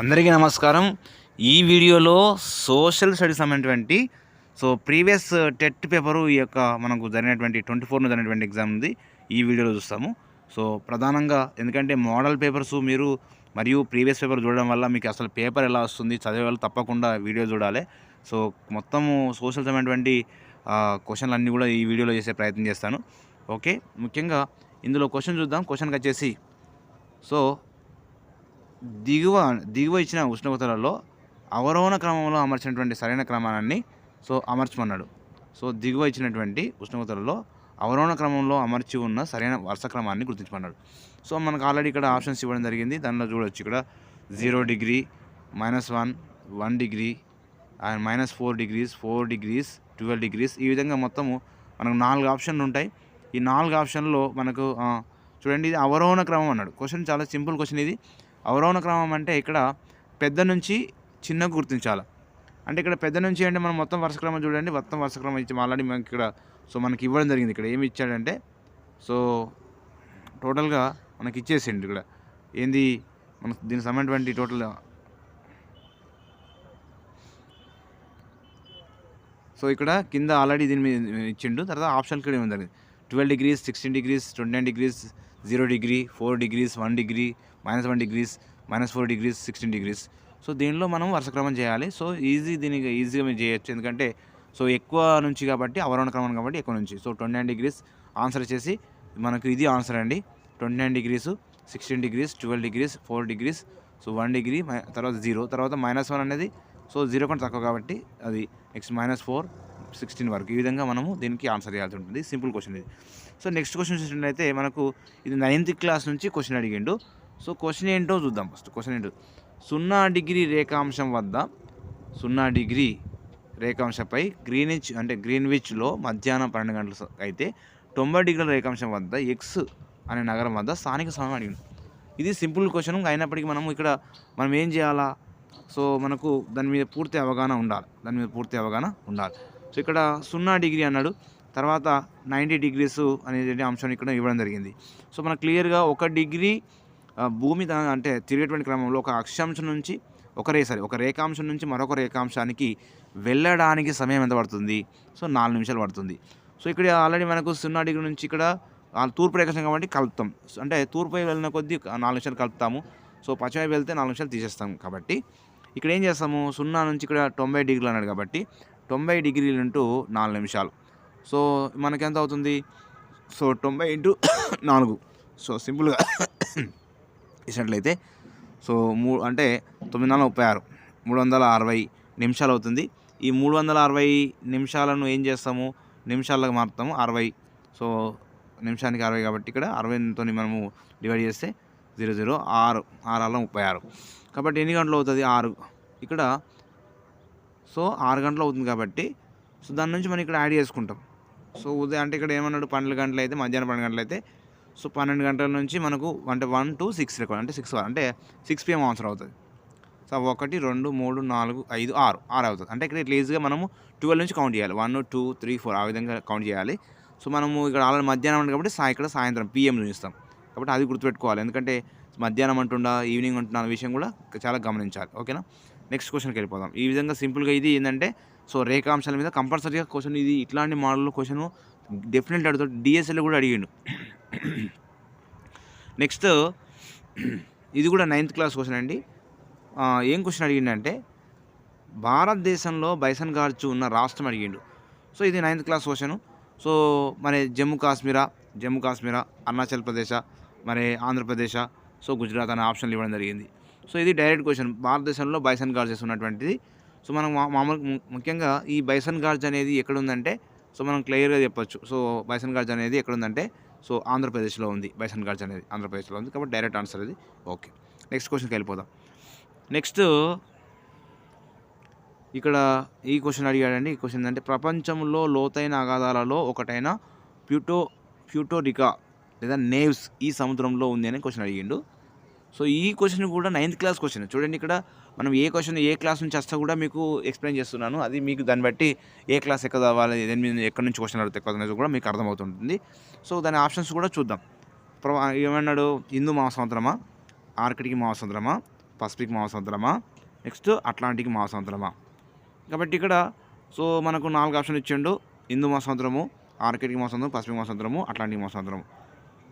అందరికీ నమస్కారం. ఈ వీడియోలో సోషల్ స్టడీస్ సంబంధించినటువంటి సో ప్రీవియస్ టెట్ పేపరు ఈ యొక్క మనకు జరిగినటువంటి ట్వంటీ ఫోర్ను జరిగినటువంటి ఎగ్జామ్ ఉంది. ఈ వీడియోలో చూస్తాము. సో ప్రధానంగా ఎందుకంటే మోడల్ పేపర్స్ మీరు మరియు ప్రీవియస్ పేపర్ చూడడం వల్ల మీకు అసలు పేపర్ ఎలా వస్తుంది చదివే వాళ్ళు తప్పకుండా వీడియో చూడాలి. సో మొత్తము సోషల్ అనేటువంటి క్వశ్చన్లు అన్నీ కూడా ఈ వీడియోలో చేసే ప్రయత్నం చేస్తాను. ఓకే? ముఖ్యంగా ఇందులో క్వశ్చన్ చూద్దాం. క్వశ్చన్కి వచ్చేసి సో దిగువ దిగువ ఇచ్చిన ఉష్ణోగ్రతలలో అవరోహణ క్రమంలో అమర్చినటువంటి సరైన క్రమాన్ని సో అమర్చమన్నాడు. సో దిగువ ఇచ్చినటువంటి ఉష్ణోగ్రతలలో అవరోహణ క్రమంలో అమర్చి ఉన్న సరైన వరుస క్రమాన్ని గుర్తించమన్నాడు. సో మనకు ఆల్రెడీ ఇక్కడ ఆప్షన్స్ ఇవ్వడం జరిగింది. దానిలో చూడొచ్చు ఇక్కడ zero degree minus one one degree and minus four degrees four degrees twelve degrees ఈ విధంగా మొత్తము మనకు నాలుగు ఆప్షన్లు ఉంటాయి. ఈ నాలుగు ఆప్షన్లో మనకు చూడండి ఇది అవరోహణ క్రమం అన్నాడు. క్వశ్చన్ చాలా సింపుల్ క్వశ్చన్ ఇది. అవరోహణ క్రమం అంటే ఇక్కడ పెద్ద నుంచి చిన్న గుర్తించాలి. అంటే ఇక్కడ పెద్ద నుంచి అంటే మనం మొత్తం వరుస క్రమం చూడండి. మొత్తం వరుస క్రమం ఇచ్చి ఆల్రెడీ మనకి ఇక్కడ సో మనకి ఇవ్వడం జరిగింది ఇక్కడ. ఏమి ఇచ్చాడంటే సో టోటల్గా మనకి ఇచ్చేసిండు ఇక్కడ. ఏంది? మన దీనికి సంబంధించిన టోటల్? సో ఇక్కడ కింద ఆల్రెడీ దీని మీద ఇచ్చిండు. తర్వాత ఆప్షన్ కూడా ఏమి జరిగింది twelve degrees sixteen degrees twenty nine degrees zero degree four degrees one degree minus one degrees minus four degrees sixteen degrees so దీనిలో మనం వరుసక్రమం చేయాలి. సో ఈజీ దీనికి ఈజీగా మీరు చేయొచ్చు. ఎందుకంటే సో ఎక్కువ నుంచి కాబట్టి అవరోహణ క్రమం కాబట్టి ఎక్కువ నుంచి. So twenty nine degrees answer వచ్చేసి మనకు ఇది ఆన్సర్ అండి. Twenty nine degrees sixteen degrees twelve degrees four degrees so one degree తర్వాత జీరో తర్వాత మైనస్ వన్ అనేది సో జీరో కంటే తక్కువ కాబట్టి అది నెక్స్ట్ మైనస్ ఫోర్ సిక్స్టీన్ వరకు. ఈ విధంగా మనము దీనికి ఆన్సర్ చేయాల్సి ఉంటుంది. సింపుల్ క్వశ్చన్ ఇది. సో నెక్స్ట్ క్వశ్చన్ చూసినట్లయితే మనకు ఇది నైన్త్ క్లాస్ నుంచి క్వశ్చన్ అడిగిండు. సో క్వశ్చన్ ఏంటో చూద్దాం ఫస్ట్ క్వశ్చన్ ఏంటో. సున్నా డిగ్రీ రేఖాంశం వద్ద సున్నా డిగ్రీ రేఖాంశంపై గ్రీనిచ్ అంటే గ్రీన్విచ్లో మధ్యాహ్నం పన్నెండు గంటల అయితే తొంభై డిగ్రీల రేఖాంశం వద్ద ఎక్స్ అనే నగరం వద్ద స్థానిక సమయం అడిగింది ఇది సింపుల్ క్వశ్చన్ అయినప్పటికీ మనం ఇక్కడ మనం ఏం చేయాలా? సో మనకు దాని మీద పూర్తి అవగాహన ఉండాలి. దాని మీద పూర్తి అవగాహన ఉండాలి. సో ఇక్కడ సున్నా డిగ్రీ అన్నాడు. తర్వాత నైంటీ డిగ్రీస్ అనేటువంటి అంశం ఇక్కడ ఇవ్వడం జరిగింది. సో మనకు క్లియర్గా ఒక డిగ్రీ భూమి తన అంటే తిరిగేటువంటి క్రమంలో ఒక అక్షాంశం నుంచి ఒకరేసారి ఒక రేఖాంశం నుంచి మరొక రేఖాంశానికి వెళ్ళడానికి సమయం ఎంత పడుతుంది? సో నాలుగు నిమిషాలు పడుతుంది. సో ఇక్కడ ఆల్రెడీ మనకు సున్నా డిగ్రీ నుంచి ఇక్కడ తూర్పు రేఖాంశం కాబట్టి కలుపుతాం. అంటే తూర్పు వైపు వెళ్ళిన కొద్దీ నాలుగు నిమిషాలు కలుపుతాము. సో పశ్చిమ వైపు వెళ్తే నాలుగు నిమిషాలు తీసేస్తాం కాబట్టి. ఇక్కడ ఏం చేస్తాము? సున్నా నుంచి ఇక్కడ తొంభై డిగ్రీలు అన్నాడు కాబట్టి తొంభై డిగ్రీలు ఇంటూ నాలుగు నిమిషాలు. సో మనకెంత అవుతుంది సో తొంభై ఇంటూ నాలుగు. సో సింపుల్గా ఇచ్చినట్లయితే సో మూ అంటే తొమ్మిది వందల ముప్పై ఆరు. మూడు వందల అరవై నిమిషాలు అవుతుంది ఈ మూడు వందల అరవై నిమిషాలను ఏం చేస్తాము? నిమిషాలకు మారుతాము అరవై. సో నిమిషానికి అరవై కాబట్టి ఇక్కడ అరవైతో మనము డివైడ్ చేస్తే జీరో జీరో ఆరు. ఆరు అలా ముప్పై ఆరు. కాబట్టి ఎన్ని గంటలు అవుతుంది ఆరు. ఇక్కడ సో ఆరు గంటలు అవుతుంది కాబట్టి సో దాని నుంచి మనం ఇక్కడ యాడ్ చేసుకుంటాం. సో ఉదయం అంటే ఇక్కడ ఏమన్నాడు? పన్నెండు గంటలు అయితే మధ్యాహ్నం పన్నెండు గంటలు అయితే సో పన్నెండు గంటల నుంచి మనకు అంటే వన్ టు సిక్స్ రికార్డ్ అంటే సిక్స్ అంటే సిక్స్ పిఎం అవసరం అవుతుంది. సో ఒకటి రెండు మూడు నాలుగు ఐదు ఆరు ఆరు అవుతుంది. అంటే ఇక్కడ ఇట్లా ఈజీగా మనము ట్వెల్వ్ నుంచి కౌంట్ చేయాలి. వన్ టూ త్రీ ఫోర్ ఆ విధంగా కౌంట్ చేయాలి. సో మనము ఇక్కడ ఆల్రెడీ మధ్యాహ్నం కాబట్టి సాయి ఇక్కడ సాయంత్రం పిఎం చూపిస్తాం కాబట్టి అది గుర్తుపెట్టుకోవాలి. ఎందుకంటే మధ్యాహ్నం అంటుండా ఈవినింగ్ అంటున్నా విషయం కూడా చాలా గమనించాలి. ఓకేనా? నెక్స్ట్ క్వశ్చన్కి వెళ్ళిపోదాం. ఈ విధంగా సింపుల్గా ఇది ఏంటంటే సో రేఖాంశాల మీద కంపల్సరీగా క్వశ్చన్ ఇది ఇట్లాంటి మోడల్లో క్వశ్చన్ డెఫినెట్లీ అడుగుతాడు. డిఎస్ఎల్ కూడా అడిగిండు. నెక్స్ట్ ఇది కూడా నైన్త్ క్లాస్ క్వశ్చన్ అండి. ఏం క్వశ్చన్ అడిగిండంటే భారతదేశంలో బైసన్ గార్చు ఉన్న రాష్ట్రం అడిగిండు. సో ఇది నైన్త్ క్లాస్ క్వశ్చన్ సో మరి జమ్మూ కాశ్మీరా జమ్మూ కాశ్మీరా అరుణాచల్ ప్రదేశ్ మరి ఆంధ్రప్రదేశ్ సో గుజరాత్ అనే ఆప్షన్లు ఇవ్వడం జరిగింది. సో ఇది డైరెక్ట్ క్వశ్చన్. భారతదేశంలో బైసన్ గార్జెస్ ఉన్నటువంటిది సో మనం మా- మామూలు ముఖ్యంగా ఈ బైసన్ గార్జ్ అనేది ఎక్కడ ఉందంటే సో మనం క్లియర్గా చెప్పొచ్చు. సో బైసన్ గార్జ్ అనేది ఎక్కడ ఉందంటే సో ఆంధ్రప్రదేశ్లో ఉంది బైసన్ గార్జ్ అనేది. ఆంధ్రప్రదేశ్లో ఉంది కాబట్టి డైరెక్ట్ ఆన్సర్ అది. ఓకే. నెక్స్ట్ క్వశ్చన్కి వెళ్ళిపోదాం. నెక్స్ట్ ఇక్కడ ఈ క్వశ్చన్ అడిగాడండి. ఈ క్వశ్చన్ అంటే ప్రపంచంలో లోతైన అగాధాలలో ఒకటైన ప్యూటో ప్యూటోరికా లేదా నేవ్స్ ఈ సముద్రంలో ఉంది అని క్వశ్చన్ అడిగిండు. సో ఈ క్వశ్చన్ కూడా నైన్త్ క్లాస్ క్వశ్చన్ చూడండి ఇక్కడ మనం ఏ క్వశ్చన్ ఏ క్లాస్ నుంచి వస్తా కూడా మీకు ఎక్స్ప్లెయిన్ చేస్తున్నాను. అది మీకు దాన్ని బట్టి ఏ క్లాస్ ఎక్కడ అవ్వాలి దేని మీద ఎక్కడి నుంచి క్వశ్చన్ అడిగితే ఎక్కువ అనేది కూడా మీకు అర్థమవుతుంటుంది. సో దాని ఆప్షన్స్ కూడా చూద్దాం. ప్ర- ఏమన్నాడు? హిందూ మహాసముద్రమా? ఆర్కిటిక్ మహాసముద్రమా? పసిఫిక్ మహాసముద్రమా? నెక్స్ట్ అట్లాంటిక్ మహాసముద్రమా? కాబట్టి ఇక్కడ సో మనకు నాలుగు ఆప్షన్ ఇచ్చిండు. హిందూ మహాసముద్రము ఆర్కిటిక్ మహాసముద్రం పసిఫిక్ మహాసముద్రము అట్లాంటిక్ మహాసముద్రము.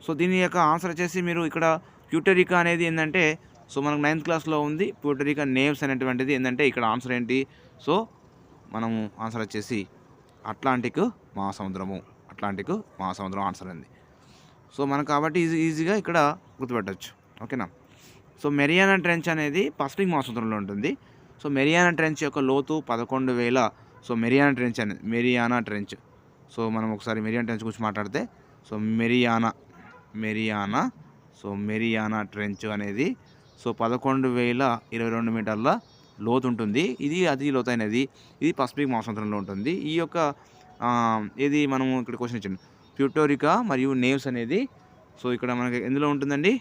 సో దీని యొక్క ఆన్సర్ వచ్చేసి మీరు ఇక్కడ ప్యూటరికా అనేది ఏంటంటే సో మనకు నైన్త్ క్లాస్లో ఉంది ప్యూటరికా నేమ్స్ అనేటువంటిది ఏంటంటే ఇక్కడ ఆన్సర్ ఏంటి? సో మనము ఆన్సర్ వచ్చేసి అట్లాంటిక్ మహాసముద్రము అట్లాంటిక్ మహాసముద్రం ఆన్సర్ అండి సో మనకు కాబట్టి ఈజీ ఈజీగా ఇక్కడ గుర్తుపెట్టచ్చు. ఓకేనా? సో మెరియానా ట్రెంచ్ అనేది పసిఫిక్ మహాసముద్రంలో ఉంటుంది. సో మెరియానా ట్రెంచ్ యొక్క లోతు పదకొండు వేల సో మెరియానా ట్రెంచ్ అనేది మెరియానా ట్రెంచ్ సో మనం ఒకసారి మెరియానా ట్రెంచ్ గురించి మాట్లాడితే so Mariana Mariana so Mariana trench అనేది సో పదకొండు వేల ఇరవై రెండు మీటర్ల లోతు ఉంటుంది. ఇది అతి లోతైనది. ఇది పసిఫిక్ మహాసముద్రంలో ఉంటుంది. ఈ యొక్క ఇది మనము ఇక్కడ క్వశ్చన్ ఇచ్చాను ప్యూటోరికా మరియు నేవ్స్ అనేది సో ఇక్కడ మనకి ఎందులో ఉంటుందండి?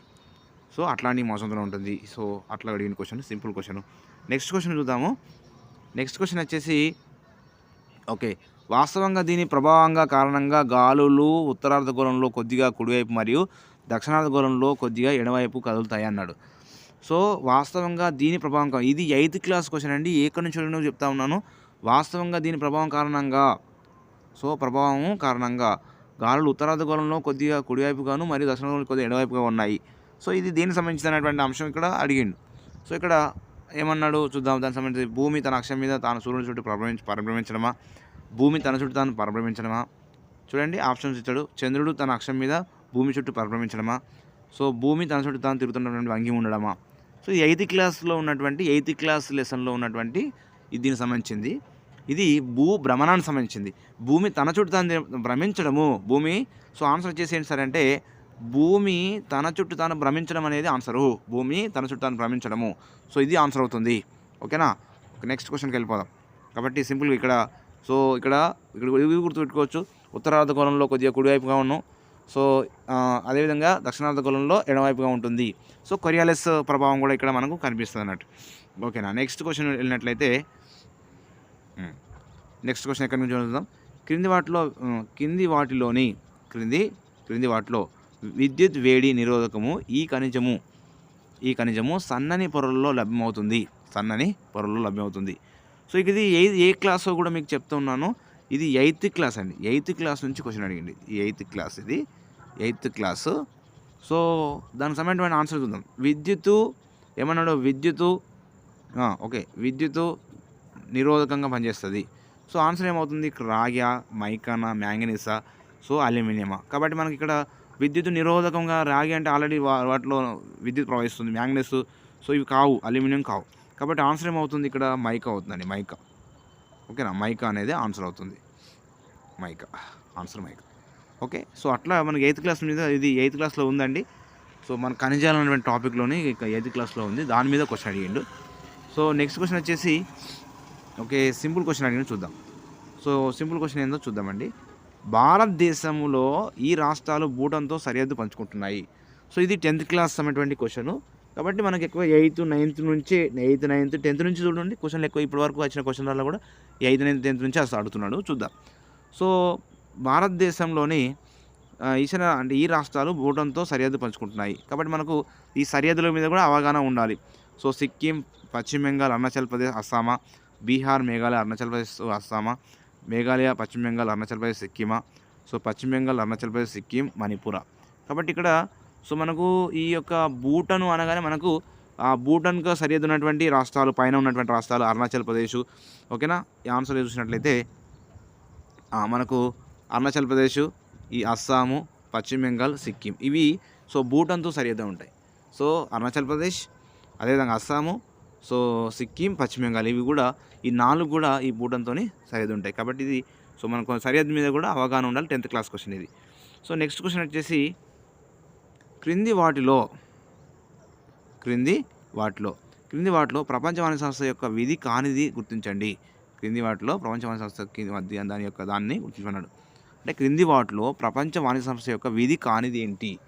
సో అట్లాంటి మహాసముద్రంలో ఉంటుంది. సో అట్లా అడిగిన question simple question. Next question చూద్దాము. నెక్స్ట్ క్వశ్చన్ వచ్చేసి ఓకే. వాస్తవంగా దీని ప్రభావంగా కారణంగా గాలులు ఉత్తరార్ధగోళంలో కొద్దిగా కుడివైపు మరియు దక్షిణార్ధగోళంలో కొద్దిగా ఎడవైపు కదులుతాయి అన్నాడు. సో వాస్తవంగా దీని ప్రభావం ఇది ఎయిత్ క్లాస్ క్వశ్చన్ అండి. ఎక్కడి నుంచి నేను చెప్తా ఉన్నాను. వాస్తవంగా దీని ప్రభావం కారణంగా సో ప్రభావం కారణంగా గాలులు ఉత్తరార్ధగోళంలో కొద్దిగా కుడివైపుగాను మరియు దక్షిణ గోళంలో కొద్దిగా ఎడవైపుగా ఉన్నాయి. సో ఇది దీనికి సంబంధించినటువంటి అంశం ఇక్కడ అడిగిండు. సో ఇక్కడ ఏమన్నాడు చూద్దాం. దానికి సంబంధించి భూమి తన అక్షం మీద తాను సూర్యుని చుట్టూ పరిభ్రమించ పరిభ్రమించడమా భూమి తన చుట్టూ తాను పరిభ్రమించడమా చూడండి ఆప్షన్స్ ఇచ్చాడు. చంద్రుడు తన అక్షం మీద భూమి చుట్టూ పరిభ్రమించడమా సో భూమి తన చుట్టూ తాను తిరుగుతున్నటువంటి వంగి ఉండడమా? సో ఈ ఎయిత్ క్లాస్లో ఉన్నటువంటి ఎయిత్ క్లాస్ లెసన్లో ఉన్నటువంటి ఇది దీనికి సంబంధించింది. ఇది భూ భ్రమణానికి సంబంధించింది. భూమి తన చుట్టూ తాను భ్రమించడము. భూమి సో ఆన్సర్ వచ్చేసి ఏంటి సార్ అంటే భూమి తన చుట్టూ తాను భ్రమించడం అనేది ఆన్సరు. భూమి తన చుట్టూ తాను భ్రమించడము. సో ఇది ఆన్సర్ అవుతుంది. ఓకేనా? నెక్స్ట్ క్వశ్చన్కి వెళ్ళిపోదాం. కాబట్టి సింపుల్గా ఇక్కడ సో ఇక్కడ ఇక్కడ ఇవి గుర్తుపెట్టుకోవచ్చు ఉత్తరార్ధగోళంలో కొద్దిగా కుడివైపుగా ఉన్నాం. సో ఆ, అదేవిధంగా దక్షిణార్ధగోళంలో ఎడమవైపుగా ఉంటుంది. సో కొరియాలెస్ ప్రభావం కూడా ఇక్కడ మనకు కనిపిస్తుంది అన్నట్టు ఓకేనా? నెక్స్ట్ క్వశ్చన్ వెళ్ళినట్లయితే నెక్స్ట్ క్వశ్చన్ ఎక్కడి నుంచి చూద్దాం క్రింది వాటిలో కింది వాటిలోని క్రింది క్రింది వాటిలో విద్యుత్ వేడి నిరోధకము ఈ ఖనిజము ఈ ఖనిజము సన్నని పొరల్లో లభ్యమవుతుంది. సన్నని పొరల్లో లభ్యమవుతుంది. సో ఇది ఏ ఏ క్లాస్లో కూడా మీకు చెప్తున్నాను ఇది ఎయిత్ క్లాస్ అండి. ఎయిత్ క్లాస్ నుంచి క్వశ్చన్ అడిగింది. ఈ ఎయిత్ క్లాస్ ఇది. Eighth class. సో దానికి సంబంధించిన ఆన్సర్ చూద్దాం. విద్యుత్తు ఏమన్నాడు? విద్యుత్తు ఓకే. విద్యుత్తు నిరోధకంగా పనిచేస్తుంది. సో ఆన్సర్ ఏమవుతుంది? రాగ్యా మైకానా మ్యాంగనీసా సో అల్యూమినియమా. కాబట్టి మనకి ఇక్కడ విద్యుత్ నిరోధకంగా రాగి అంటే ఆల్రెడీ వా వాటిలో విద్యుత్ ప్రవహిస్తుంది. మ్యాంగనీస్. సో ఇవి కావు. అల్యూమినియం కావు. కాబట్టి ఆన్సర్ ఏమవుతుంది? ఇక్కడ మైకా అవుతుందండి. మైకా. ఓకేనా? మైకా అనేది ఆన్సర్ అవుతుంది. Mica answer mica. Okay so అట్లా మనకి ఎయిత్ క్లాస్ మీద ఇది ఎయిత్ క్లాస్లో ఉందండి. సో మన ఖనిజాలు అనేటువంటి టాపిక్లోని ఇక ఎయిత్ క్లాస్లో ఉంది. దాని మీద క్వశ్చన్ అడిగిండు. సో నెక్స్ట్ క్వశ్చన్ వచ్చేసి ఓకే సింపుల్ క్వశ్చన్ అడిగిన చూద్దాం. సో సింపుల్ క్వశ్చన్ ఏందో చూద్దామండి. భారతదేశంలో ఈ రాష్ట్రాలు భూటాన్తో సరిహద్దు పంచుకుంటున్నాయి. సో ఇది టెన్త్ క్లాస్ అనేటువంటి క్వశ్చను. కాబట్టి మనకి ఎక్కువ ఎయిత్ నైన్త్ నుంచి ఎయిత్ నైన్త్ టెన్త్ నుంచి చూడండి. క్వశ్చన్లు ఎక్కువ ఇప్పటి వరకు వచ్చిన క్వశ్చన్లలో కూడా ఎయిత్ నైన్త్ టెన్త్ నుంచి అసలు అడుగుతున్నాడు. చూద్దాం. సో భారతదేశంలోని ఈశాన్య అంటే ఈ రాష్ట్రాలు భూటాన్తో సరిహద్దు పంచుకుంటున్నాయి. కాబట్టి మనకు ఈ సరిహద్దుల మీద కూడా అవగాహన ఉండాలి. సో సిక్కిం పశ్చిమ బెంగాల్ అరుణాచల్ ప్రదేశ్ అస్సామా బీహార్ మేఘాలయ అరుణాచల్ ప్రదేశ్ అస్సామా మేఘాలయ పశ్చిమ బెంగాల్ అరుణాచల్ ప్రదేశ్ సిక్కిమా. సో పశ్చిమ బెంగాల్ అరుణాచల్ ప్రదేశ్ సిక్కిం మణిపుర. కాబట్టి ఇక్కడ సో మనకు ఈ యొక్క భూటను అనగానే మనకు ఆ భూటన్కు సరిహద్దు ఉన్నటువంటి రాష్ట్రాలు పైన ఉన్నటువంటి రాష్ట్రాలు అరుణాచల్ ప్రదేశ్ ఓకేనా? ఈ ఆన్సర్ చూసినట్లయితే మనకు అరుణాచల్ ప్రదేశ్ ఈ అస్సాము పశ్చిమ బెంగాల్ సిక్కిం ఇవి సో భూటన్తో సరిహద్దు ఉంటాయి. సో అరుణాచల్ ప్రదేశ్ అదేవిధంగా అస్సాము సో సిక్కిం పశ్చిమ బెంగాల్ ఇవి కూడా ఈ నాలుగు కూడా ఈ భూటన్తో సరిహద్దు ఉంటాయి. కాబట్టి ఇది సో మనకు సరిహద్దు మీద కూడా అవగాహన ఉండాలి టెన్త్ క్లాస్ క్వశ్చన్ ఇది. సో నెక్స్ట్ క్వశ్చన్ వచ్చేసి క్రింది వాటిలో క్రింది వాటిలో క్రింది వాటిలో ప్రపంచ వాణిజ్య సంస్థ యొక్క విధి కానిది గుర్తించండి. క్రింది వాటిలో ప్రపంచ వాణిజ్య సంస్థ మధ్య దాని యొక్క దాన్ని గుర్తించమన్నాడు. అంటే క్రింది వాటిలో ప్రపంచ వాణిజ్య సంస్థ యొక్క విధి కానిది ఏంటి?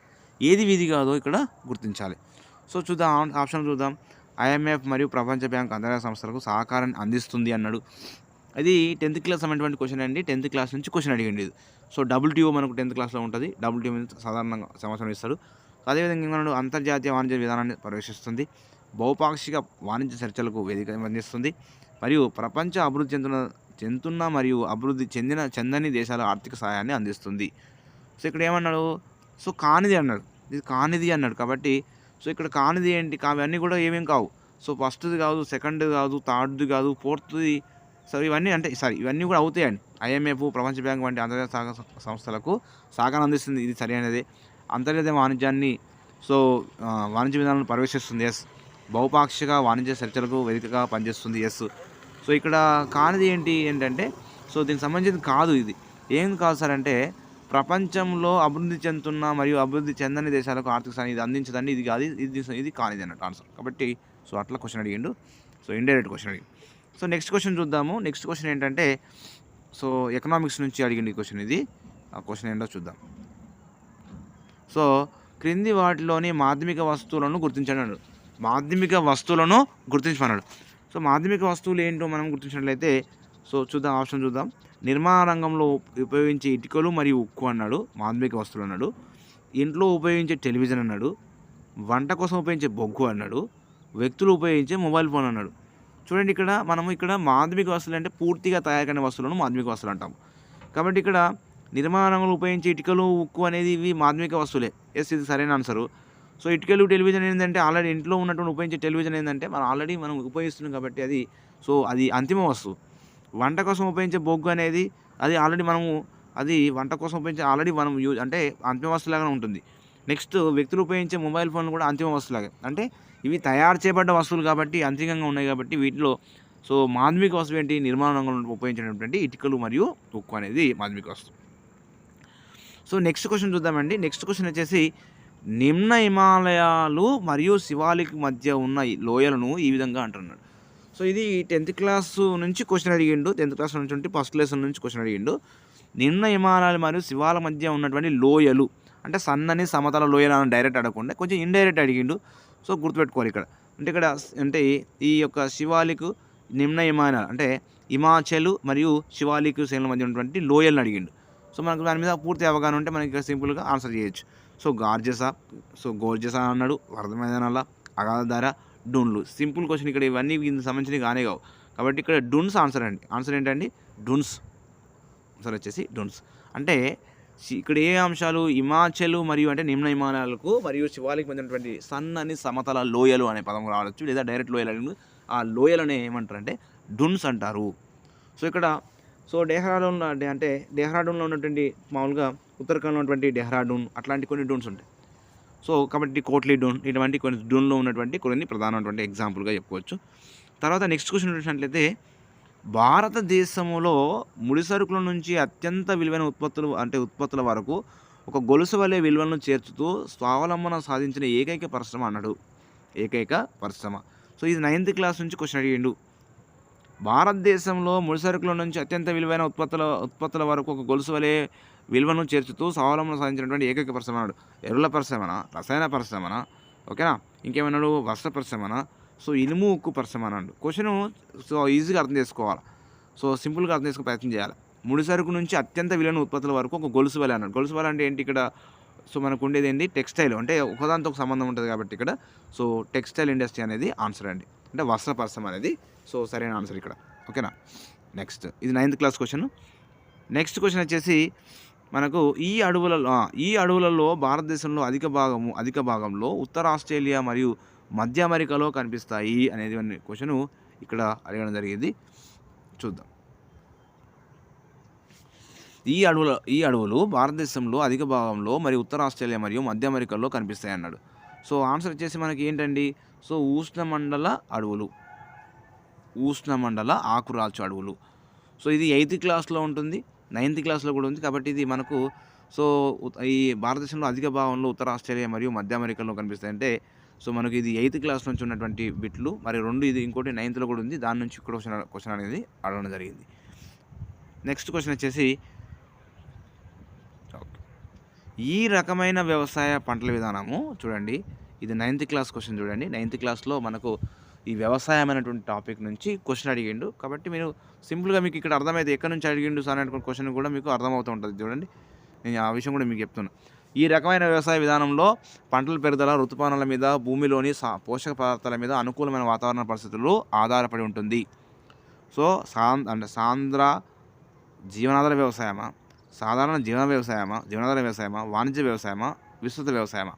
ఏది విధి కాదో ఇక్కడ గుర్తించాలి. సో చూద్దాం ఆప్షన్ చూద్దాం. ఐఎంఎఫ్ మరియు ప్రపంచ బ్యాంక్ అంతర్జాతీయ సంస్థలకు సహకారాన్ని అందిస్తుంది అన్నాడు. అది టెన్త్ క్లాస్ అనేటువంటి క్వశ్చన్ అండి. టెన్త్ క్లాస్ నుంచి క్వశ్చన్ అడిగింది సో డబ్ల్యూటీఓ మనకు టెన్త్ క్లాస్లో ఉంటుంది. డబ్ల్యూటీఓ సాధారణంగా సంవత్సరం ఇస్తాడు అదేవిధంగా ఇంగ్లాండ్ అంతర్జాతీయ వాణిజ్య విధానాన్ని ప్రవేశిస్తుంది. బహుపాక్షిక వాణిజ్య చర్చలకు వేదిక అందిస్తుంది మరియు ప్రపంచ అభివృద్ధి చెందుతున్న చెందుతున్న మరియు అభివృద్ధి చెందిన చెందని దేశాల ఆర్థిక సహాయాన్ని అందిస్తుంది. సో ఇక్కడ ఏమన్నాడు? సో కానిది అన్నాడు. ఇది కానిది అన్నాడు కాబట్టి సో ఇక్కడ కానిది ఏంటి? అవన్నీ కూడా ఏమేం కావు? సో ఫస్ట్ది కాదు సెకండ్ కాదు థర్డ్ది కాదు ఫోర్త్ది సో ఇవన్నీ అంటే సారీ ఇవన్నీ కూడా అవుతాయండి. ఐఎంఎఫ్ ప్రపంచ బ్యాంక్ వంటి అంతర్జాతీయ సంస్థలకు సహకారం అందిస్తుంది. ఇది సరి అనేది అంతర్జాతీయ వాణిజ్యాన్ని సో వాణిజ్య విధానాలను ప్రవేశిస్తుంది ఎస్ బహుపాక్షిక వాణిజ్య చర్చలకు వేదికగా పనిచేస్తుంది. ఎస్ సో ఇక్కడ కానిది ఏంటి ఏంటంటే సో దీనికి సంబంధించింది కాదు ఇది. ఏం కాదు సార్ అంటే ప్రపంచంలో అభివృద్ధి చెందుతున్న మరియు అభివృద్ధి చెందని దేశాలకు ఆర్థిక సహాయం ఇది అందించదండి ఇది కాదు ఇది ఇది కానిది అన్నట్టు ఆన్సర్ కాబట్టి సో అట్లా క్వశ్చన్ అడిగిండు. సో ఇండైరెక్ట్ క్వశ్చన్ అడిగి సో నెక్స్ట్ క్వశ్చన్ చూద్దాము. నెక్స్ట్ క్వశ్చన్ ఏంటంటే సో ఎకనామిక్స్ నుంచి అడిగింది ఈ క్వశ్చన్ ఇది. ఆ క్వశ్చన్ ఏంటో చూద్దాం. సో క్రింది వాటిలోని మాధ్యమిక వస్తువులను గుర్తించండి. మాధ్యమిక వస్తువులను గుర్తించమన్నాడు. సో మాధ్యమిక వస్తువులు ఏంటో మనం గుర్తించినట్లయితే సో చూద్దాం ఆప్షన్ చూద్దాం. నిర్మాణ రంగంలో ఉపయోగించే ఇటుకలు మరియు ఉక్కు అన్నాడు మాధ్యమిక వస్తువులు అన్నాడు. ఇంట్లో ఉపయోగించే టెలివిజన్ అన్నాడు వంట కోసం ఉపయోగించే బొగ్గు అన్నాడు వ్యక్తులు ఉపయోగించే మొబైల్ ఫోన్ అన్నాడు. చూడండి ఇక్కడ మనము ఇక్కడ మాధ్యమిక వస్తువులు అంటే పూర్తిగా తయారు కాని వస్తువులను మాధ్యమిక వస్తువులు అంటాము. కాబట్టి ఇక్కడ నిర్మాణంలో ఉపయోగించే ఇటుకలు ఉక్కు అనేది ఇవి మాధ్యమిక వస్తువులే. ఎస్ ఇది సరైన ఆన్సరు సో ఇటుకలు టెలివిజన్ ఏంటంటే ఆల్రెడీ ఇంట్లో ఉన్నటువంటి ఉపయోగించే టెలివిజన్ ఏంటంటే మనం ఆల్రెడీ మనం ఉపయోగిస్తున్నాం కాబట్టి అది సో అది అంతిమ వస్తువు. వంట కోసం ఉపయోగించే బొగ్గు అనేది అది ఆల్రెడీ మనము అది వంట కోసం ఉపయోగించే ఆల్రెడీ మనం యూజ్ అంటే అంతిమ వస్తువులాగానే ఉంటుంది. నెక్స్ట్ వ్యక్తులు ఉపయోగించే మొబైల్ ఫోన్లు కూడా అంతిమ వస్తువులాగే. అంటే ఇవి తయారు చేయబడ్డ వస్తువులు కాబట్టి అంతిమంగా ఉన్నాయి కాబట్టి వీటిలో సో మాధ్యమిక వస్తువు ఏంటి? నిర్మాణ రంగంలో ఉపయోగించినటువంటి ఇటుకలు మరియు ఉక్కు అనేది మాధ్యమిక వస్తువు. సో నెక్స్ట్ క్వశ్చన్ చూద్దామండి. నెక్స్ట్ క్వశ్చన్ వచ్చేసి నిమ్న హిమాలయాలు మరియు శివాలిక్ మధ్య ఉన్న లోయలను ఈ విధంగా అంటున్నాడు. సో ఇది టెన్త్ క్లాస్ నుంచి క్వశ్చన్ అడిగిండు. టెన్త్ క్లాస్ నుంచి ఉంటే ఫస్ట్ లెసన్ నుంచి క్వశ్చన్ అడిగిండు. నిమ్న హిమాలయాలు మరియు శివాల మధ్య ఉన్నటువంటి లోయలు అంటే సన్నని సమతల లోయలు అని డైరెక్ట్ అడగకుండా కొంచెం ఇండైరెక్ట్ అడిగిండు. సో గుర్తుపెట్టుకోవాలి ఇక్కడ. అంటే ఇక్కడ అంటే ఈ యొక్క శివాలికు నిమ్న హిమాలయాలు అంటే హిమాచలు మరియు శివాలిక్ శ్రేణుల మధ్య ఉన్నటువంటి లోయలను అడిగిండు. సో మనకు దాని మీద పూర్తి అవగాహన ఉంటే మనకి ఇక్కడ సింపుల్గా ఆన్సర్ చేయొచ్చు. సో గార్జెసా సో గోర్జెసా అన్నాడు వరద మైదానాల అగాధార డూన్లు. సింపుల్ క్వశ్చన్ ఇక్కడ ఇవన్నీ దీనికి సంబంధించినవి కానే కావు. కాబట్టి ఇక్కడ డూన్స్ ఆన్సర్ అండి. ఆన్సర్ ఏంటండి? డూన్స్. ఆన్సర్ వచ్చేసి డూన్స్. అంటే ఇక్కడ ఏ అంశాలు హిమాచలు మరియు అంటే నిమ్న హిమాలయాలకు మరియు శివాలికి పొందినటువంటి సన్నని సమతల లోయలు అనే పదం రావచ్చు లేదా డైరెక్ట్ లోయలు ఆ లోయలనే ఏమంటారు ఏమంటారంటే డున్స్ అంటారు. సో ఇక్కడ సో డెహ్రాడూన్ అంటే- డెహ్రాడూన్లో ఉన్నటువంటి మామూలుగా ఉత్తరాఖండ్లో ఉన్నటువంటి డెహ్రాడూన్ అట్లాంటి కొన్ని డూన్స్ ఉంటాయి. సో కాబట్టి కోట్లీ డూన్ ఇటువంటి కొన్ని డూన్లో ఉన్నటువంటి కొన్ని ప్రధానమైనటువంటి ఎగ్జాంపుల్గా చెప్పుకోవచ్చు. తర్వాత నెక్స్ట్ క్వశ్చన్ చూసినట్లయితే భారతదేశంలో ముడి సరుకుల నుంచి అత్యంత విలువైన ఉత్పత్తులు అంటే ఉత్పత్తుల వరకు ఒక గొలుసు వలె విలువలను చేర్చుతూ స్వావలంబన సాధించిన ఏకైక పరిశ్రమ అన్నాడు. ఏకైక పరిశ్రమ. సో ఇది నైన్త్ క్లాస్ నుంచి క్వశ్చన్ అడిగిండు. భారతదేశంలో ముడి సరుకుల నుంచి అత్యంత విలువైన ఉత్పత్తుల ఉత్పత్తుల వరకు ఒక గొలుసు వలె విలువను చేర్చుతూ స్వావలంబన సాధించినటువంటి ఏకైక పరిశ్రమనాడు. ఎరువుల పరిశ్రమన? రసాయన పరిశ్రమన? ఓకేనా? ఇంకేమన్నాడు? వస్త్ర పరిశ్రమన? సో ఇనుము ఉక్కు పరిశ్రమ అన్నాడు క్వశ్చన్ సో ఈజీగా అర్థం చేసుకోవాలి? సో సింపుల్గా అర్థం చేసుకునే ప్రయత్నం చేయాలి. ముడి సరుకు నుంచి అత్యంత విలువైన ఉత్పత్తుల వరకు ఒక గొలుసు వలె అన్నాడు. గొలుసు వలె అంటే ఏంటి ఇక్కడ? సో మనకు ఉండేది ఏంటి? టెక్స్టైల్. అంటే ఒకదాంతో ఒక సంబంధం ఉంటుంది కాబట్టి ఇక్కడ. సో టెక్స్టైల్ ఇండస్ట్రీ అనేది ఆన్సర్ అండి. అంటే వస్త్ర పరిశ్రమ అనేది సో సరైన ఆన్సర్ ఇక్కడ. ఓకేనా? నెక్స్ట్ ఇది ninth class question next question వచ్చేసి మనకు ఈ అడవులలో ఈ అడవులలో భారతదేశంలో అధిక భాగము అధిక భాగంలో ఉత్తర ఆస్ట్రేలియా మరియు మధ్య అమెరికాలో కనిపిస్తాయి అనేది క్వశ్చన్ ఇక్కడ అడగడం జరిగింది. చూద్దాం. ఈ అడవుల ఈ అడవులు భారతదేశంలో అధిక భాగంలో మరియు ఉత్తర ఆస్ట్రేలియా మరియు మధ్య అమెరికాలో కనిపిస్తాయి అన్నాడు. సో ఆన్సర్ వచ్చేసి మనకి ఏంటండి? సో ఉష్ణమండల అడవులు. ఉష్ణమండల ఆకురాల్చు అడవులు సో ఇది ఎయిత్ క్లాస్లో ఉంటుంది నైన్త్ క్లాస్లో కూడా ఉంది కాబట్టి ఇది మనకు సో ఈ భారతదేశంలో అధిక భాగంలో ఉత్తర ఆస్ట్రేలియా మరియు మధ్య అమెరికాలో కనిపిస్తాయి. అంటే సో మనకి ఇది ఎయిత్ క్లాస్ నుంచి ఉన్నటువంటి బిట్లు మరి రెండు ఇది ఇంకోటి నైన్త్లో కూడా ఉంది. దాని నుంచి ఇక్కడ క్వశ్చన్ క్వశ్చన్ అనేది అడగడం జరిగింది. నెక్స్ట్ క్వశ్చన్ వచ్చేసి ఓకే. ఈ రకమైన వ్యవసాయ పంటల విధానము చూడండి. ఇది నైన్త్ క్లాస్ క్వశ్చన్ చూడండి. నైన్త్ క్లాస్లో మనకు ఈ వ్యవసాయం అనేటువంటి టాపిక్ నుంచి క్వశ్చన్ అడిగిండు. కాబట్టి మీరు సింపుల్గా మీకు ఇక్కడ అర్థమైతే ఎక్కడి నుంచి అడిగిండు సార్ అనేటువంటి క్వశ్చన్ కూడా మీకు అర్థమవుతూ ఉంటుంది చూడండి. నేను ఆ విషయం కూడా మీకు చెప్తున్నా. ఈ రకమైన వ్యవసాయ విధానంలో పంటల పెరుగుదల ఋతుపవనాల మీద భూమిలోని సా పోషక పదార్థాల మీద అనుకూలమైన వాతావరణ పరిస్థితులు ఆధారపడి ఉంటుంది. సో సా అంటే సాంద్ర జీవనాధార వ్యవసాయమా? సాధారణ జీవన వ్యవసాయమా? జీవనాధార వ్యవసాయమా? వాణిజ్య వ్యవసాయమా? విస్తృత వ్యవసాయమా?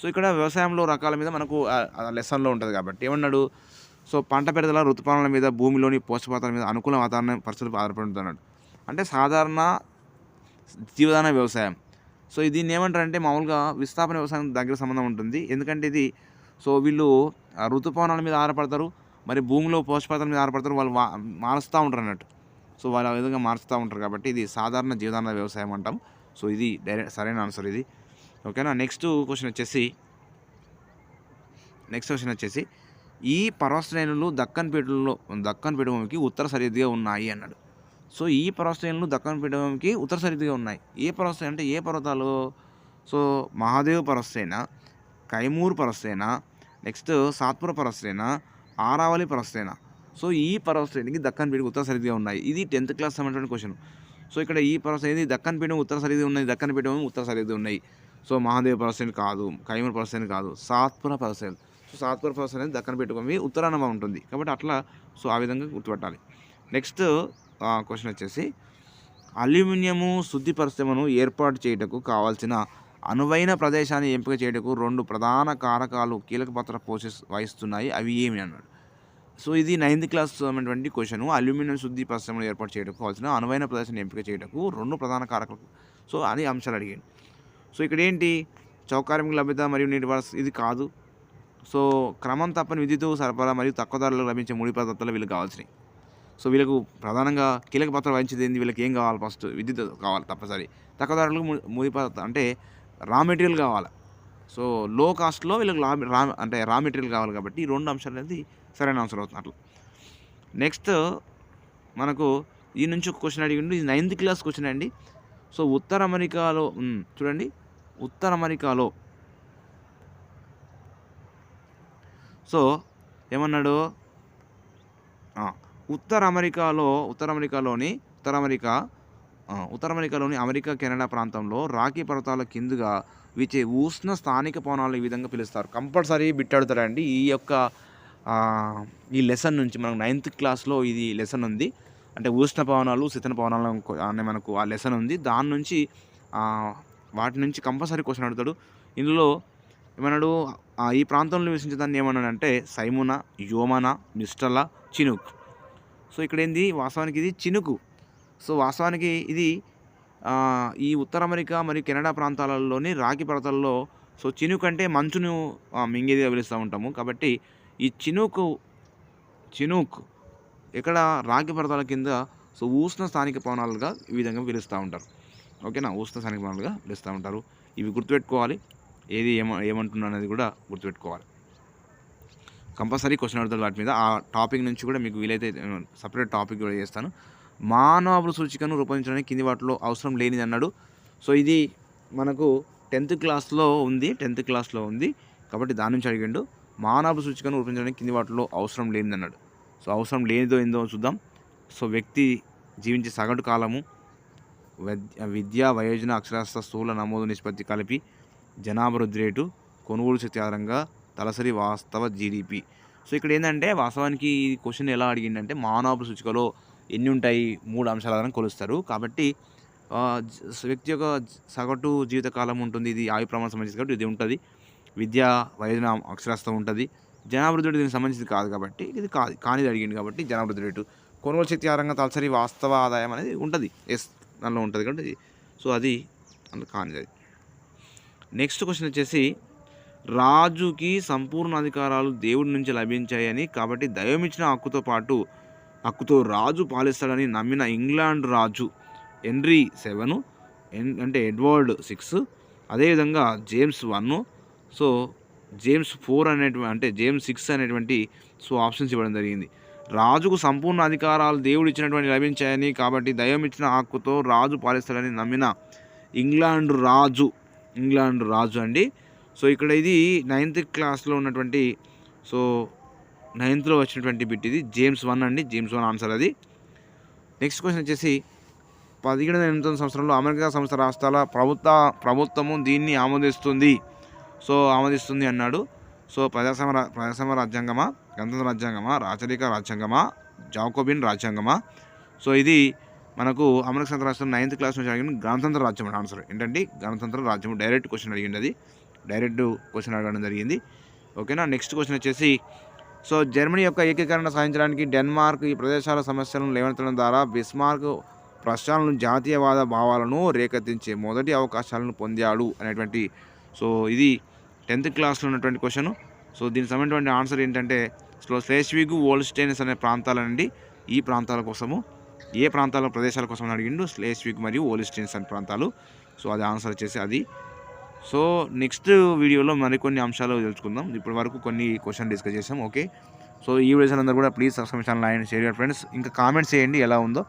సో ఇక్కడ వ్యవసాయంలో రకాల మీద మనకు లెసన్లో ఉంటుంది కాబట్టి. ఏమన్నాడు? సో పంట పెరుగుదల ఋతుపవనాల మీద భూమిలోని పోషక మీద అనుకూల వాతావరణ పరిస్థితులు ఆధారపడి ఉంటుంది అంటే సాధారణ జీవదాన వ్యవసాయం. సో దీన్ని ఏమంటారంటే మామూలుగా విస్థాపన వ్యవసాయం దగ్గర సంబంధం ఉంటుంది. ఎందుకంటే ఇది సో వీళ్ళు ఆ ఋతుపవనాల మీద ఆధారపడతారు మరి భూమిలో పోషకాల మీద ఆధారపడతారు వాళ్ళు మారుస్తూ ఉంటారు అన్నట్టు. సో వాళ్ళు ఆ విధంగా మారుస్తూ ఉంటారు కాబట్టి ఇది సాధారణ జీవదాన వ్యవసాయం అంటాం. సో ఇది డైరెక్ట్ సరైన ఆన్సర్ ఇది. ఓకేనా? నెక్స్ట్ క్వశ్చన్ వచ్చేసి నెక్స్ట్ క్వశ్చన్ వచ్చేసి ఈ పర్వశ్రేణులు దక్కన్ పీఠంలో దక్కన్ పీఠభూమికి ఉత్తర సరిహద్దుగా ఉన్నాయి అన్నాడు. సో ఈ పర్వశ్రేణులు దక్కన్ పీఠభూమికి ఉత్తర సరిహద్దుగా ఉన్నాయి. ఏ పర్వశ్రేణి అంటే ఏ పర్వతాలు? సో మహాదేవ్ పర్వతశ్రేణ కైమూర్ పర్వతశ్రేణ నెక్స్ట్ సాత్పుర పర్వతశ్రేణ ఆరావళి పర్వతశ్రేణ సో ఈ పర్వశ్రేణికి దక్కన్ పీఠకి ఉత్తర సరిహద్దుగా ఉన్నాయి. ఇది టెన్త్ క్లాస్ సంబంధించిన క్వశ్చన్. సో ఇక్కడ ఈ పర్వశ్రేణి దక్కన్ పీఠం ఉత్తర సరిహద్దు ఉన్నాయి దక్కన్ పీఠం ఉత్తర సరిహద్దు ఉన్నాయి. సో మహాదేవ్ పర్వతశ్రేణి కాదు కైమూర్ పర్వతశ్రేణి కాదు సాత్పుర పర్వతశ్రేణి సో సాత్పుర పర్వతశ్రేణి అనేది దక్కన పెట్టుకొని ఉత్తరాన ఉంటుంది. కాబట్టి అట్లా సో ఆ విధంగా గుర్తుపెట్టాలి. నెక్స్ట్ క్వశ్చన్ వచ్చేసి అల్యూమినియము శుద్ధి పరిశ్రమను ఏర్పాటు చేయుటకు కావాల్సిన అనువైన ప్రదేశాన్ని ఎంపిక చేయుటకు రెండు ప్రధాన కారకాలు కీలక పాత్ర పోషి వహిస్తున్నాయి. అవి ఏమి అన్నాడు. సో ఇది నైన్త్ క్లాస్ అనేటువంటి క్వశ్చన్. అల్యూమినియం శుద్ధి పరిశ్రమను ఏర్పాటు చేయటకు కావాల్సిన అనువైన ప్రదేశాన్ని ఎంపిక చేయటకు రెండు ప్రధాన కారకాలు. సో అది అంశాలు అడిగాడు. సో ఇక్కడ ఏంటి చౌకార్మిక లభ్యత మరియు నీటి వరస ఇది కాదు. సో క్రమం తప్పని విద్యుత్ సరఫరా మరియు తక్కువ ధరలో లభించే ముడి పదార్థాలు వీళ్ళకి కావాల్సినవి సో వీళ్ళకు ప్రధానంగా కీలక పాత్ర వహించేది ఏంది? వీళ్ళకి ఏం కావాలి ఫస్ట్? విద్యుత్ కావాలి తప్పనిసరి. తక్కువ ధరలకు ముడి పదార్థం అంటే రా మెటీరియల్ కావాలి. సో లో కాస్ట్లో వీళ్ళకి లా రా అంటే రా మెటీరియల్ కావాలి కాబట్టి ఈ రెండు అంశాలు అనేది సరైన ఆన్సర్ అవుతుంది అట్లా నెక్స్ట్ మనకు ఈ నుంచి ఒక క్వశ్చన్ అడిగిండు. ఇది నైన్త్ క్లాస్ క్వశ్చన్ అండి. సో ఉత్తర అమెరికాలో చూడండి. ఉత్తర అమెరికాలో. సో ఏమన్నాడు? ఉత్తర అమెరికాలో ఉత్తర అమెరికాలోని ఉత్తర అమెరికా ఉత్తర అమెరికాలోని అమెరికా కెనడా ప్రాంతంలో రాఖీ పర్వతాల కిందుగా వీచే ఉష్ణ స్థానిక పవనాలు ఈ విధంగా పిలుస్తారు. కంపల్సరీ బిట్టాడుతారండి ఈ యొక్క ఈ లెసన్ నుంచి మనకు నైన్త్ క్లాస్లో ఇది లెసన్ ఉంది. అంటే ఉష్ణ పవనాలు శీతన పవనాలు అనే మనకు ఆ లెసన్ ఉంది. దాని నుంచి వాటి నుంచి కంపల్సరీ క్వశ్చన్ అడుగుతాడు. ఇందులో ఏమన్నాడు? ఈ ప్రాంతంలో నివసించే దాన్ని ఏమన్నాడంటే సైమున యోమన మిస్టల చినుక్. సో ఇక్కడ ఏంది వాస్తవానికి ఇది చినుకు. సో వాస్తవానికి ఇది ఈ ఉత్తర అమెరికా మరియు కెనడా ప్రాంతాలలోని రాకి పర్వతాల్లో సో చినుకు అంటే మంచును మింగేదిగా పిలుస్తూ ఉంటాము. కాబట్టి ఈ చినుకు చినుక్ ఇక్కడ రాగి పర్వతాల కింద సో ఉష్ణ స్థానిక పవనాలుగా ఈ విధంగా పిలుస్తూ ఉంటారు. ఓకేనా? ఉష్ణ స్థానిక పవనాలుగా పిలుస్తూ ఉంటారు. ఇవి గుర్తుపెట్టుకోవాలి. ఏది ఏమ ఏమంటున్నా అనేది కూడా గుర్తుపెట్టుకోవాలి. కంపల్సరీ క్వశ్చన్ అడుగుతారు వాటి మీద. ఆ టాపిక్ నుంచి కూడా మీకు వీలైతే సపరేట్ టాపిక్ కూడా చేస్తాను. మానవుల సూచికను రూపొందించడానికి కింది వాటిలో అవసరం లేనిది అన్నాడు. సో ఇది మనకు టెన్త్ క్లాస్లో ఉంది. టెన్త్ క్లాస్లో ఉంది. కాబట్టి దాని నుంచి అడిగిండు. మానవ సూచికను రూపొందించడానికి కింది వాటిలో అవసరం లేనిది అన్నాడు. సో అవసరం లేనిదో ఏందో చూద్దాం. సో వ్యక్తి జీవించే సగటు కాలము విద్యా వయోజన అక్షరాస్యత స్థూల నమోదు నిష్పత్తి కలిపి జనాభివృద్ధి రేటు కొనుగోలు శక్తి ఆధారంగా తలసరి వాస్తవ జీడిపి సో ఇక్కడ ఏంటంటే వాస్తవానికి ఈ క్వశ్చన్ ఎలా అడిగిందంటే మానవ సూచికలో ఎన్ని ఉంటాయి? మూడు అంశాల ఆధారంగా కొలుస్తారు. కాబట్టి వ్యక్తి యొక్క సగటు జీవితకాలం ఉంటుంది. ఇది ఆయు ప్రమాణం సంబంధించి కాబట్టి ఇది ఉంటుంది. విద్యా వయోజన అక్షరాస్యత ఉంటుంది. జనాభివృద్ధి రేటు దీనికి సంబంధించింది కాదు కాబట్టి ఇది కాదు. కానిది అడిగింది కాబట్టి జనాభివృద్ధి రేటు. కొనుగోలు శక్తి ఆధారంగా తలసరి వాస్తవ ఆదాయం అనేది ఉంటుంది. ఎస్ దానిలో ఉంటుంది కాబట్టి సో అది అందులో కానిది నెక్స్ట్ క్వశ్చన్ వచ్చేసి రాజుకి సంపూర్ణ అధికారాలు దేవుడి నుంచి లభించాయని కాబట్టి దయమిచ్చిన హక్కుతో పాటు హక్కుతో రాజు పాలిస్తాడని నమ్మిన ఇంగ్లాండ్ రాజు హెన్రీ సెవెన్ అంటే ఎడ్వర్డ్ సిక్స్ అదేవిధంగా James one. So James four అనేటువంటి అంటే జేమ్స్ సిక్స్ అనేటువంటి సో ఆప్షన్స్ ఇవ్వడం జరిగింది. రాజుకు సంపూర్ణ అధికారాలు దేవుడు ఇచ్చినటువంటి లభించాయని కాబట్టి దైవం ఇచ్చిన హక్కుతో రాజు పాలిస్తాడని నమ్మిన ఇంగ్లాండ్ రాజు ఇంగ్లాండ్ రాజు అండి. సో ఇక్కడ ఇది నైన్త్ క్లాస్లో ఉన్నటువంటి సో నైన్త్లో వచ్చినటువంటి బిట్ ఇది. జేమ్స్ వన్ అండి జేమ్స్ వన్ ఆన్సర్ అది. నెక్స్ట్ క్వశ్చన్ వచ్చేసి పదిహేడు వందల సంవత్సరంలో అమెరికా సంస్థ రాష్ట్రాల ప్రభుత్వ ప్రభుత్వము దీన్ని ఆమోదిస్తుంది. సో ఆమోదిస్తుంది అన్నాడు. సో ప్రజాస్వామ్య రా- ప్రజాస్వామ్య రాజ్యాంగమా? గణతంత్ర రాజ్యాంగమా? రాచరిక రాజ్యాంగమా? జాకోబిన్ రాజ్యాంగమా? సో ఇది మనకు అమెరికా రాష్ట్రం నైన్త్ క్లాస్ నుంచి అడిగిన గణతంత్ర రాజ్యం అని ఆన్సర్ ఏంటంటే గణతంత్ర రాజ్యం డైరెక్ట్ క్వశ్చన్ అడిగింది అది డైరెక్ట్ క్వశ్చన్ అడగడం జరిగింది. ఓకేనా నెక్స్ట్ క్వశ్చన్ వచ్చేసి సో జర్మనీ యొక్క ఏకీకరణ సాధించడానికి డెన్మార్క్ ఈ ప్రదేశాల సమస్యలను లేవనెత్తడం ద్వారా బిస్మార్క్ ప్రశ్నలను జాతీయవాద భావాలను రేకెత్తించే మొదటి అవకాశాలను పొందాడు అనేటువంటి సో ఇది టెన్త్ క్లాస్లో ఉన్నటువంటి క్వశ్చన్ సో దీనికి సంబంధించిన ఆన్సర్ ఏంటంటే సో స్లేస్విగ్ ఓల్స్టైన్స్ అనే ప్రాంతాలనండి ఈ ప్రాంతాల కోసము ఏ ప్రాంతాల ప్రదేశాల కోసం అడిగిండు స్లేష్విగ్ మరియు ఓలిస్టైన్స్ అనే ప్రాంతాలు. సో అది ఆన్సర్ వచ్చేసి అది. సో నెక్స్ట్ వీడియోలో మరికొన్ని అంశాలు తెలుసుకుందాం. ఇప్పటి వరకు కొన్ని క్వశ్చన్ డిస్కస్ చేసాం ఓకే. సో ఈ వీడియోస్ అందరూ కూడా please subscribe channel and share your friends. ఇంకా కామెంట్స్ చేయండి ఎలా ఉందో.